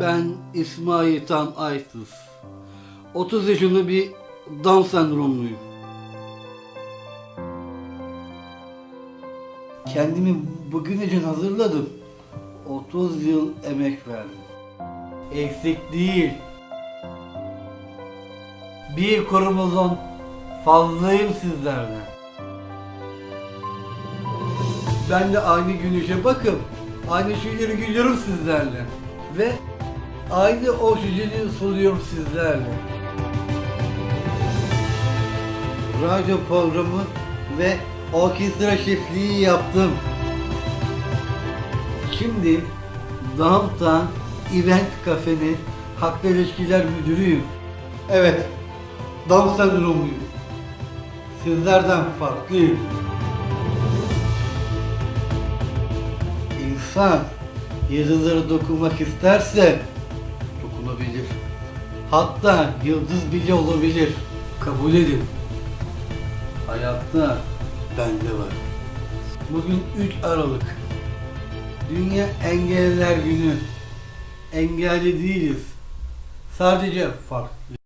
Ben İsmail Tan Aysız. 30 yaşında bir Down sendromluyum. Kendimi bugün için hazırladım. 30 yıl emek verdim. Eksik değil. Bir kromozom fazlayım sizlerden. Ben de aynı güneşe bakıp aynı şeyleri gülüyorum sizlerle. Ve aynı oksijeni soluyorum sizlerle. Radyo programı ve orkestra şefliği yaptım. Şimdi Downtown Event Cafe'nin Halkla İlişkiler Müdürüyüm. Evet, Down sendromluyum. Sizlerden farklıyım. İnsan yıldızlara dokunmak isterse. Hatta yıldız bile olabilir. Kabul edin. Hayatta bende var. Bugün 3 Aralık. Dünya Engelliler Günü. Engelli değiliz. Sadece farklı.